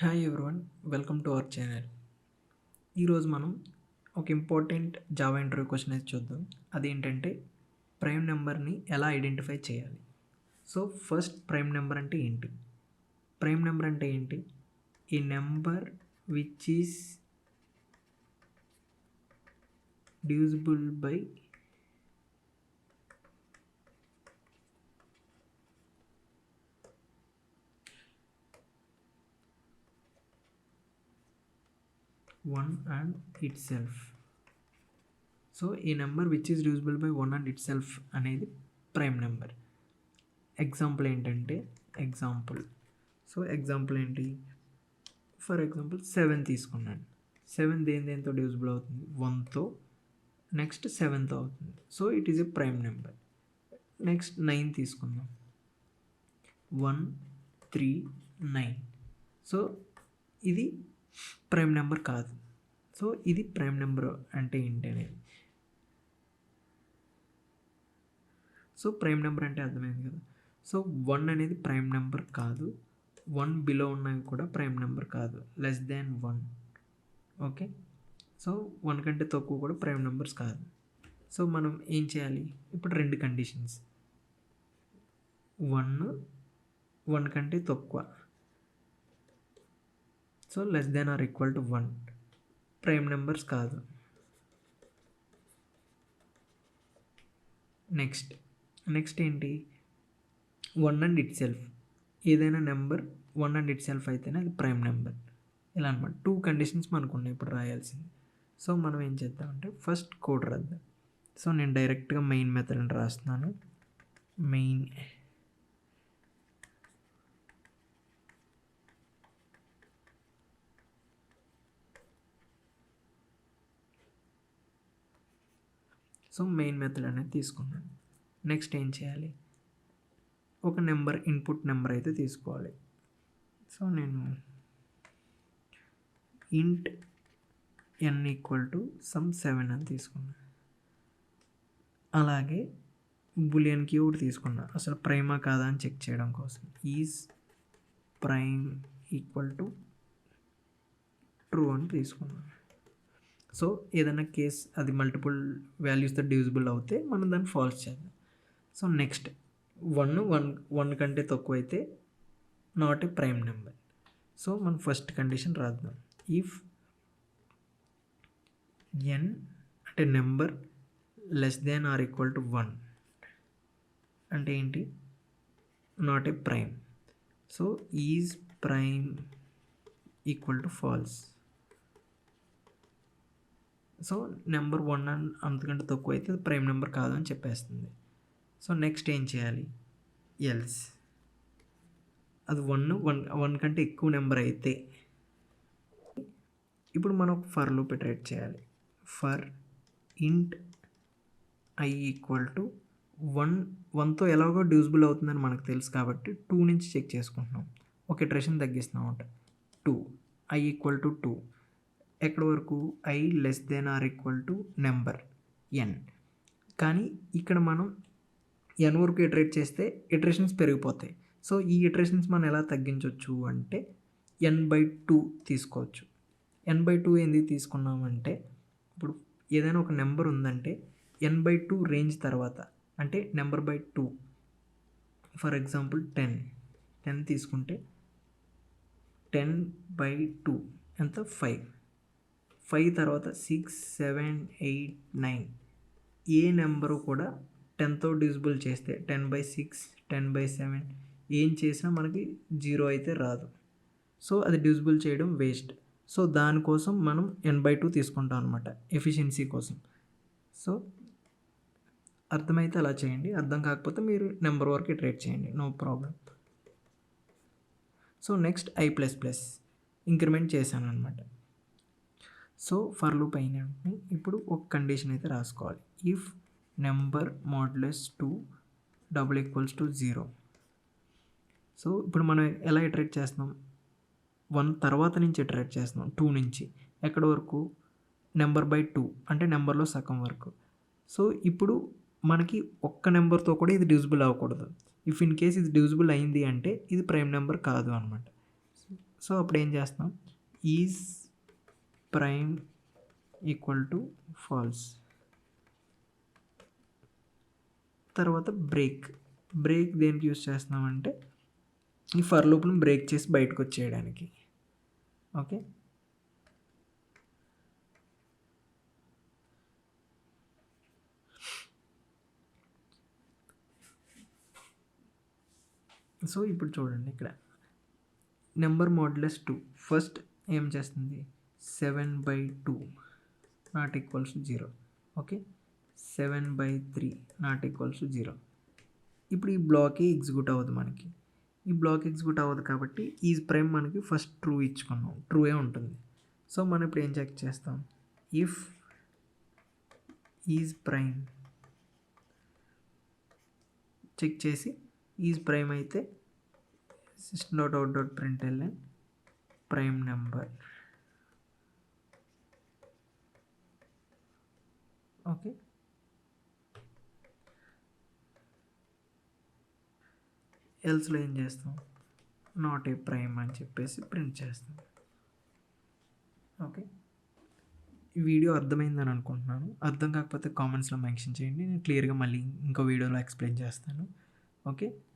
Hi everyone welcome to our channel ఈరోజు మనం ఒక ఇంపార్టెంట్ జావా ఇంటర్వ్యూ క్వశ్చన్ అయితే చూద్దాం. అదేంటంటే ప్రైమ్ నెంబర్ని ఎలా ఐడెంటిఫై చేయాలి? సో ఫస్ట్ ప్రైమ్ నెంబర్ అంటే ఏంటి? ప్రైమ్ నెంబర్ అంటే ఏంటి? ఈ number which is divisible by one and itself so ఈ number which is divisible by one and itself అనేది ప్రైమ్ నెంబర్ ఎగ్జాంపుల్ ఏంటంటే ఎగ్జాంపుల్ సో ఎగ్జాంపుల్ ఏంటి? ఫర్ ఎగ్జాంపుల్ సెవెన్ తీసుకున్నాను. సెవెన్ దేని దేంతో డివిజిబుల్ అవుతుంది? వన్తో నెక్స్ట్ సెవెన్తో అవుతుంది. So it is a prime number next nine తీసుకుందాం. వన్ త్రీ నైన్ సో ఇది ప్రైమ్ నెంబర్ కాదు. సో ఇది ప్రైమ్ నెంబర్ అంటే ఏంటి అనేది సో ప్రైమ్ నెంబర్ అంటే అర్థమైంది కదా. సో వన్ అనేది ప్రైమ్ నెంబర్ కాదు. వన్ బిలో ఉన్నవి కూడా ప్రైమ్ నెంబర్ కాదు. Less than one. Okay? So one కంటే తక్కువ కూడా ప్రైమ్ నెంబర్స్ కాదు. సో మనం ఏం చేయాలి? ఇప్పుడు రెండు కండిషన్స్. వన్ వన్ కంటే తక్కువ. So less than or equal to one prime numbers కాదు. నెక్స్ట్ నెక్స్ట్ ఏంటి? వన్ అండ్ ఇట్ సెల్ఫ్ ఏదైనా number one and itself అయితేనే అది ప్రైమ్ నెంబర్ ఇలా అనమాట టూ కండిషన్స్ మనకు ఉన్నాయి ఇప్పుడు రాయాల్సింది. సో మనం ఏం చేద్దామంటే ఫస్ట్ కోడ్ రాద్దాం. సో నేను డైరెక్ట్గా మెయిన్ మెథడ్ని రాస్తున్నాను. మెయిన్ సో మెయిన్ మెథడ్ అనేది తీసుకున్నాను. నెక్స్ట్ ఏం చేయాలి? ఒక నెంబర్ ఇన్పుట్ నెంబర్ అయితే తీసుకోవాలి. సో నేను int n equal to some seven అని తీసుకున్నాను అలాగే బులియన్ క్యూడ్ తీసుకున్నా. అసలు ప్రైమా కాదా అని చెక్ చేయడం కోసం. Is prime equal to true అని తీసుకున్నాను సో ఏదైనా కేస్ అది మల్టిపుల్ వాల్యూస్తో డివిజిబుల్ అవుతే మనం దాన్ని ఫాల్స్ చేద్దాం so next one one one కంటే తక్కువ అయితే not a prime number so మనం ఫస్ట్ కండిషన్ రాద్దాం. ఇఫ్ ఎన్ అంటే number less than or equal to one అంటే ఏంటి? Not a prime so is prime equal to false so number one and అంతకంటే తక్కువ అయితే ప్రైమ్ నెంబర్ కాదు అని చెప్పేస్తుంది. సో నెక్స్ట్ ఏం చేయాలి? ఎల్స్. అది వన్ వన్ వన్ కంటే ఎక్కువ నెంబర్ అయితే ఇప్పుడు మనం ఫర్ లూప్ ఇటరేట్ చేయాలి. For int i equal to one వన్తో ఎలాగో డ్యూజిబుల్ అవుతుందని మనకు తెలుసు కాబట్టి టూ నుంచి చెక్ చేసుకుంటున్నాం. ఒక ఇటరేషన్ తగ్గిస్తున్నాం అంట two. I equal to two. ఎక్కడి వరకు? I less than or equal to number n కానీ ఇక్కడ మనం ఎన్ వరకు ఇటరేట్ చేస్తే ఇటరేషన్స్ పెరిగిపోతాయి. సో ఈ ఇటరేషన్స్ మనం ఎలా తగ్గించవచ్చు అంటే ఎన్ బై టూ తీసుకోవచ్చు. ఎన్ బై టూ ఏంది తీసుకున్నామంటే ఇప్పుడు ఏదైనా ఒక నెంబర్ ఉందంటే ఎన్ బై టూ రేంజ్ తర్వాత అంటే number by two for example ten ten తీసుకుంటే టెన్ బై టూ ఎంత? ఫైవ్ ఫైవ్ తర్వాత సిక్స్ సెవెన్ ఎయిట్ నైన్. ఏ నెంబరు కూడా టెన్తో డిజిబుల్ చేస్తే ten by six ten by seven ఏం చేసినా మనకి జీరో అయితే రాదు. సో అది డిజిబుల్ చేయడం వేస్ట్. సో దానికోసం మనం ఎన్ బై టూ తీసుకుంటాం అనమాట ఎఫిషియన్సీ కోసం. సో అర్థమైతే అలా చేయండి. అర్థం కాకపోతే మీరు నెంబర్ వరకు ట్రేట్ చేయండి. No problem. So next i plus plus. Increment చేశాను అనమాట సో ఫర్ లూప్ అయిన ఇప్పుడు ఒక కండిషన్ అయితే రాసుకోవాలి. If number modulus two double equals to zero so ఇప్పుడు మనం ఎలా ఇటరేట్ చేస్తున్నాం? వన్ తర్వాత నుంచి ఇటరేట్ చేస్తున్నాం. టూ నుంచి. ఎక్కడి వరకు? నెంబర్ బై టూ అంటే నెంబర్లో సగం వరకు. సో ఇప్పుడు మనకి ఒక్క నెంబర్తో కూడా ఇది డివిజిబుల్ అవ్వకూడదు. ఇఫ్ ఇన్ కేస్ ఇది డివిజిబుల్ అయింది అంటే ఇది ప్రైమ్ నెంబర్ కాదు అనమాట సో అప్పుడు ఏం చేస్తాం is prime equal to false తర్వాత బ్రేక్ బ్రేక్ దేనికి యూస్ చేస్తున్నామంటే ఈ ఫర్ లూప్ను బ్రేక్ చేసి బయటకు వచ్చేయడానికి. ఓకే సో ఇప్పుడు చూడండి ఇక్కడ. నెంబర్ మోడ్లెస్ టూ ఫస్ట్ ఏం చేస్తుంది? Seven by two not equals zero. Okay? Seven by three not equals zero. ఇప్పుడు ఈ బ్లాకే ఎగ్జిక్యూట్ అవ్వదు మనకి. ఈ బ్లాక్ ఎగ్జిక్యూట్ అవ్వదు కాబట్టి ఈజ్ ప్రైమ్ మనకి ఫస్ట్ ట్రూ ఇచ్చుకున్నాం. ట్రూయే ఉంటుంది. సో మనం ఇప్పుడు ఏం చెక్ చేస్తాం? ఇఫ్ ఈజ్ ప్రైమ్ చెక్ చేసి ఈజ్ ప్రైమ్ అయితే system dot out dot println prime number okay ఎల్స్లో ఏం చేస్తాం? నాట్ ఏ ప్రైమ్ అని చెప్పేసి ప్రింట్ చేస్తాం. ఓకే ఈ వీడియో అర్థమైందని అనుకుంటున్నాను. అర్థం కాకపోతే కామెంట్స్లో మెన్షన్ చేయండి. నేను క్లియర్గా మళ్ళీ ఇంకో వీడియోలో ఎక్స్ప్లెయిన్ చేస్తాను. ఓకే